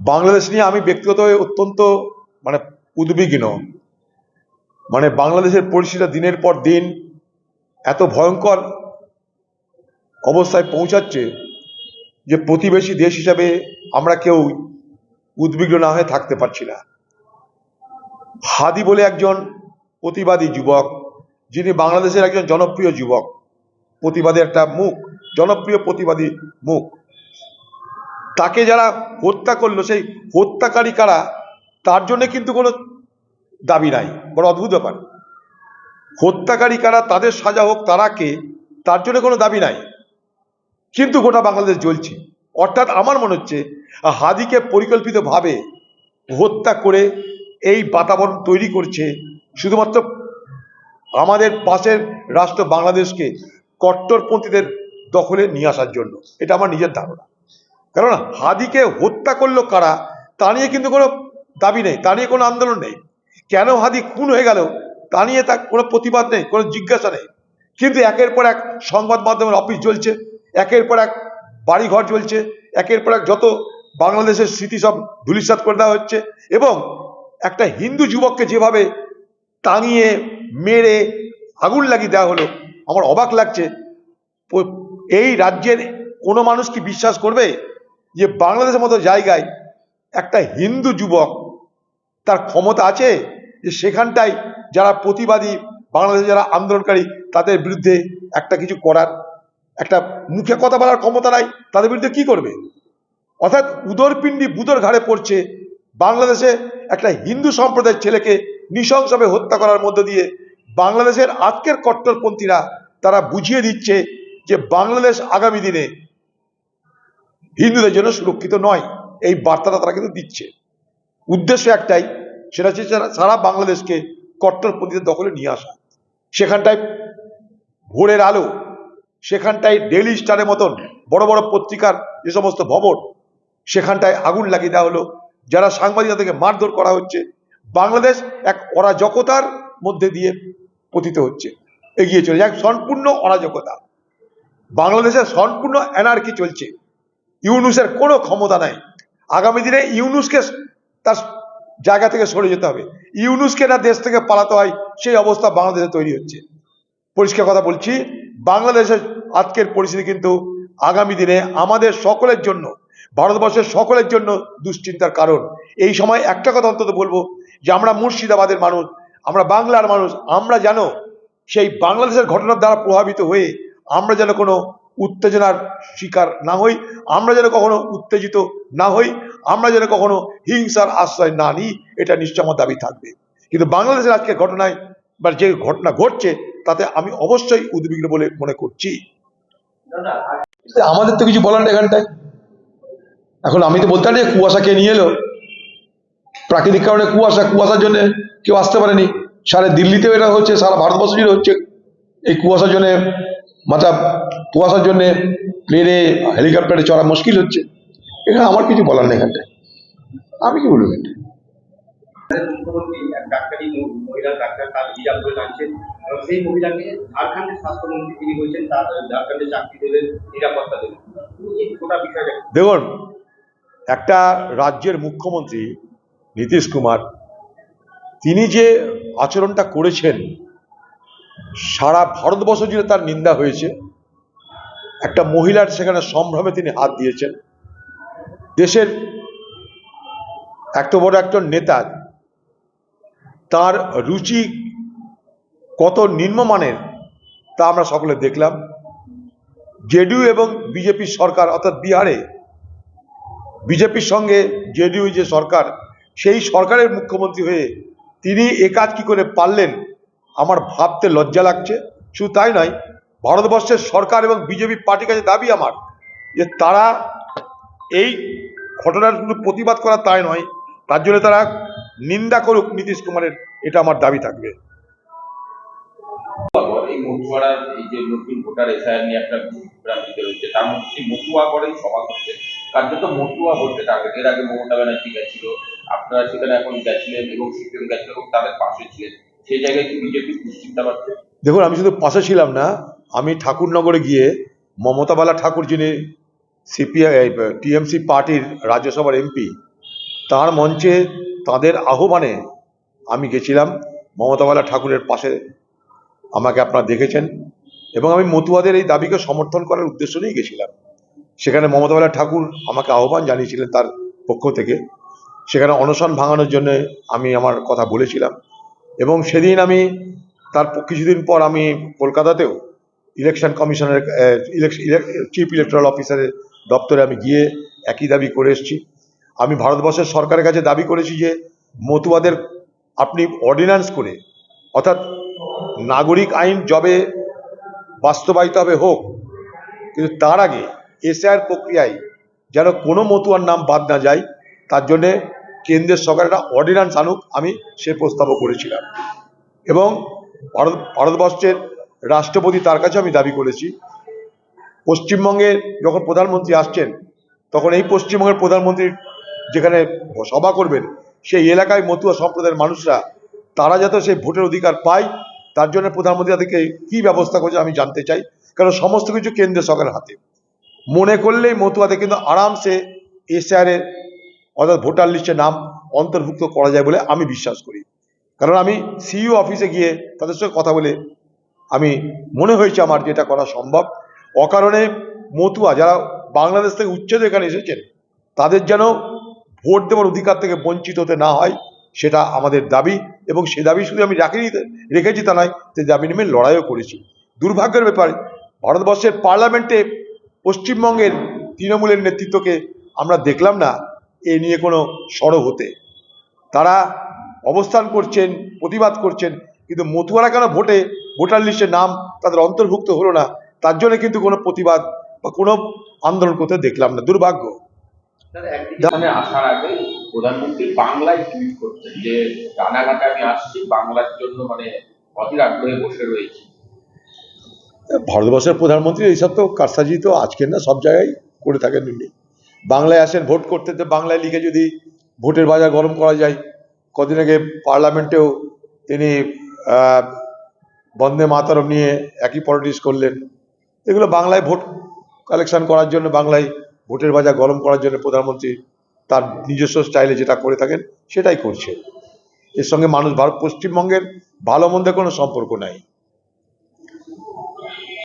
বাংলাদেশ নিয়ে আমি ব্যক্তিগতভাবে অত্যন্ত মানে উদ্বিগ্ন। মানে বাংলাদেশের পরিস্থিতি দিনের পর দিন এত ভয়ঙ্কর অবস্থায় পৌঁছাচ্ছে যে প্রতিবেশী দেশ হিসাবে আমরা কেউ উদ্বিগ্ন না হয়ে থাকতে পারছি না। হাদি বলে একজন প্রতিবাদী যুবক, যিনি বাংলাদেশের একজন জনপ্রিয় যুবক প্রতিবাদী একটা মুখ। জনপ্রিয় প্রতিবাদী মুখ। তাকে যারা হত্যা করল, সেই হত্যাকারী কারা, তার জন্য কিন্তু কোনো দাবি নাই বড় অদ্ভুত ব্যাপার। হত্যাকারী কারা, তাদের সাজা হোক, তারা কে, তার জন্য কোনো দাবি নাই। কিন্তু গোটা বাংলাদেশ জ্বলছে। অর্থাৎ আমার মনে হচ্ছে, হাদিকে পরিকল্পিতভাবে হত্যা করে এই বাতাবরণ তৈরি করছে শুধুমাত্র আমাদের পাশের রাষ্ট্র বাংলাদেশকে কট্টরপন্থীদের দখলে নিয়ে আসার জন্য। এটা আমার নিজের ধারণা। কারণ হাদিকে হত্যা করল কারা, তা নিয়ে কিন্তু কোনো দাবি নেই, তা নিয়ে কোনো আন্দোলন নেই। কেন হাদি খুন হয়ে গেল, তা নিয়ে তার কোনো প্রতিবাদ নেই, কোনো জিজ্ঞাসা নেই। কিন্তু একের পর এক সংবাদ মাধ্যমের অফিস চলছে একের পর এক বাড়িঘর চলছে একের পর এক যত বাংলাদেশের স্মৃতি সব ধুলিসাৎ করে দেওয়া হচ্ছে এবং একটা হিন্দু যুবককে যেভাবে টাঙিয়ে, মেরে আগুন লাগিয়ে দেওয়া হলো, আমার অবাক লাগছে। এই রাজ্যের কোনো মানুষ কি বিশ্বাস করবে যে বাংলাদেশের মতো জায়গায় একটা হিন্দু যুবক তার ক্ষমতা আছে? যে সেখানটায় যারা প্রতিবাদী, বাংলাদেশে যারা আন্দোলনকারী, তাদের বিরুদ্ধে একটা কিছু করার, একটা মুখে কথা বলার ক্ষমতা নাই, তাদের বিরুদ্ধে কি করবে? অর্থাৎ উদরপিণ্ডি বুদর ঘাড়ে পড়ছে বাংলাদেশে একটা হিন্দু সম্প্রদায়ের ছেলেকে নৃশংসভাবে হত্যা করার মধ্য দিয়ে বাংলাদেশের আজকের কট্টরপন্থীরা তারা বুঝিয়ে দিচ্ছে যে বাংলাদেশ আগামী দিনে হিন্দুদের জন্য সুরক্ষিত নয়। এই বার্তাটা তারা কিন্তু দিচ্ছে। উদ্দেশ্য একটাই, সেটা হচ্ছে সারা- বাংলাদেশকে কট্টরপন্থীদের দখলে নিয়ে আসা। সেখানটায় ভোরের আলো, সেখানটায় ডেলি স্টারের মতন বড় বড় পত্রিকার যে সমস্ত ভবন, সেখানটায় আগুন লাগিয়ে দেওয়া হলো। যারা সাংবাদিকতা থেকে মারধর করা হচ্ছে, বাংলাদেশ এক অরাজকতার মধ্যে দিয়ে পতিত হচ্ছে। এগিয়ে চলে এক সম্পূর্ণ অরাজকতা। বাংলাদেশে সম্পূর্ণ এনার্কি চলছে। ইউনুসের কোনো ক্ষমতা নাই। আগামী দিনে ইউনুসকে তার জায়গা থেকে সরে যেতে হবে। ইউনুসকে না দেশ থেকে পালাতে হয়, সেই অবস্থা বাংলাদেশে তৈরি হচ্ছে। পরিষ্কার কথা বলছি, বাংলাদেশের আজকের পরিস্থিতি কিন্তু আগামী দিনে আমাদের সকলের জন্য, ভারতবর্ষের সকলের জন্য দুশ্চিন্তার কারণ। এই সময় একটা কথা অন্তত বলব, যে আমরা মুর্শিদাবাদের মানুষ, আমরা বাংলার মানুষ, আমরা যেন সেই বাংলাদেশের ঘটনার দ্বারা প্রভাবিত হয়ে আমরা যেন কোনো উত্তেজনার শিকার না হই আমরা যেন কখনো উত্তেজিত না হই আমরা যেন কখনো হিংসার আশ্রয় না নিই এটা নিশ্চয় আমার দাবি থাকবে। কিন্তু বাংলাদেশের আজকে ঘটনায় বা যে ঘটনা ঘটছে তাতে আমি অবশ্যই উদ্বিগ্ন বলে মনে করছি। আমাদের তো কিছু বলার নেই এখানটায়। এখন আমি তো বলতে পারি না, কুয়াশা কে নিয়ে এলো। প্রাকৃতিক কারণে কুয়াশা কুয়াশার জন্য কেউ আসতে পারেনি। সারা দিল্লিতেও এটা হচ্ছে সারা ভারতবর্ষ জুড়ে হচ্ছে। এই কুয়াশার জন্য, মাথা কুয়াশার জন্য প্লেনে হেলিকপ্টারে চড়া মুশকিল হচ্ছে। এখানে আমার কিছু বলার নেই এখানটায়। আমি কি বলব এটা দেখুন, একটা রাজ্যের মুখ্যমন্ত্রী নীতিশ কুমার, তিনি যে আচরণটা করেছেন সারা ভারতবর্ষ জুড়ে তার নিন্দা হয়েছে। একটা মহিলার সেখানে সম্ভ্রমে তিনি হাত দিয়েছেন। দেশের এত বড় একজন নেতা, তার রুচি কত নিম্নমানের তা আমরা সকলে দেখলাম। জেডিইউ এবং বিজেপি সরকার, অর্থাৎ বিহারে বিজেপির সঙ্গে জেডিইউ যে সরকার, সেই সরকারের মুখ্যমন্ত্রী হয়ে তিনি এ কাজ কি করে পারলেন? আমার ভাবতে লজ্জা লাগছে। শুধু তাই নয়, ভারতবর্ষের সরকার এবং বিজেপি পার্টির কাছে দাবি আমার যে তারা এই ঘটনার শুধু প্রতিবাদ করা তাই নয়, তার জন্য তারা নিন্দা করুক নীতিশ কুমারের, এটা আমার দাবি থাকবে। এই যে ভোটার তার মতুয়া এর আগে ব্যানার্জি আপনারা সেখানে এখন গেছিলেন এবং সিপিএম গেছিলেন এবং তাদের পাশে ছিলেন। সেই জায়গায় কি বিজেপি দুশ্চিন্তা পাচ্ছে। দেখুন, আমি শুধু পাশে ছিলাম না, আমি ঠাকুরনগরে গিয়ে মমতাবালা ঠাকুর যিনি সিপিআই টিএমসি পার্টির রাজ্যসভার এমপি, তার মঞ্চে তাদের আহ্বানে আমি গেছিলাম। মমতাবালা ঠাকুরের পাশে আমাকে আপনারা দেখেছেন এবং আমি মতুয়াদের এই দাবিকে সমর্থন করার উদ্দেশ্য নিয়েই গেছিলাম। সেখানে মমতাবালা ঠাকুর আমাকে আহ্বান জানিয়েছিলেন তার পক্ষ থেকে। সেখানে অনশন ভাঙানোর জন্য আমি আমার কথা বলেছিলাম। এবং সেদিন আমি তার কিছুদিন পর আমি কলকাতাতেও ইলেকশন কমিশনের চিফ ইলেকট্রাল অফিসারের দপ্তরে আমি গিয়ে একই দাবি করে এসেছি। আমি ভারতবর্ষের সরকারের কাছে দাবি করেছি যে মতুয়াদের আপনি অর্ডিন্যান্স করে, অর্থাৎ নাগরিক আইন যবে বাস্তবায়িত হবে হোক, কিন্তু তার আগে এসআইআর প্রক্রিয়ায় যেন কোনো মতুয়ার নাম বাদ না যায়, তার জন্যে কেন্দ্রের সরকার একটা অর্ডিন্যান্স আনুক, আমি সে প্রস্তাবও করেছিলাম। এবং ভারত, ভারতবর্ষের রাষ্ট্রপতি তার কাছে আমি দাবি করেছি। পশ্চিমবঙ্গে যখন প্রধানমন্ত্রী আসছেন, তখন এই পশ্চিমবঙ্গের প্রধানমন্ত্রী যেখানে সভা করবেন, সেই এলাকায় মতুয়া সম্প্রদায়ের মানুষরা, তারা যাতে সেই ভোটের অধিকার পায়, তার জন্য প্রধানমন্ত্রী তাদেরকে কী ব্যবস্থা করছে আমি জানতে চাই। কারণ সমস্ত কিছু কেন্দ্রীয় সরকারের হাতে। মনে করলেই মতুয়াদের কিন্তু আরামসে এসআরের অর্থাৎ ভোটার লিস্টে নাম অন্তর্ভুক্ত করা যায় বলে আমি বিশ্বাস করি। কারণ আমি সিইও অফিসে গিয়ে তাদের সঙ্গে কথা বলে আমি মনে হয়েছে আমার যে এটা করা সম্ভব। অকারণে মতুয়া যারা বাংলাদেশ থেকে উচ্ছেদ এখানে এসেছেন, তাদের যেন ভোট দেওয়ার অধিকার থেকে বঞ্চিত হতে না হয়, সেটা আমাদের দাবি এবং সে দাবি শুধু আমি রাখিনি, রেখেছি তা নয়, সে দাবি নেমে লড়াইও করেছি। দুর্ভাগ্যের ব্যাপার ভারতবর্ষের পার্লামেন্টে পশ্চিমবঙ্গের তৃণমূলের নেতৃত্বকে আমরা দেখলাম না এ নিয়ে কোনো সরব হতে। তারা অবস্থান করছেন প্রতিবাদ করছেন কিন্তু মতুয়ারা কেন ভোটে ভোটার লিস্টে নাম তাদের অন্তর্ভুক্ত হলো না? তার জন্য কিন্তু কোনো প্রতিবাদ বা কোনো আন্দোলন করতে দেখলাম না। দুর্ভাগ্য। আসার আগে প্রধানমন্ত্রী বাংলায় টুইট যে রানাঘাটে আমি আসছি বাংলার জন্য মানে অধীর আগ্রহে বসে রয়েছি। ভারতবর্ষের প্রধানমন্ত্রী এইসব তো কারসাজি তো আজকের না সব জায়গায় করে থাকেন উনি। বাংলায় আসেন, ভোট করতে তো বাংলায় লিখে যদি ভোটের বাজার গরম করা যায়, কদিন আগে পার্লামেন্টেও তিনি বন্দে মাতারম নিয়ে একই পলিটিক্স করলেন। এগুলো বাংলায় ভোট কালেকশন করার জন্য, বাংলায় ভোটের বাজার গরম করার জন্য প্রধানমন্ত্রী তার নিজস্ব স্টাইলে যেটা করে থাকেন, সেটাই করছে। এর সঙ্গে মানুষ ভারত, পশ্চিমবঙ্গের ভালো মন্দের কোনো সম্পর্ক নাই।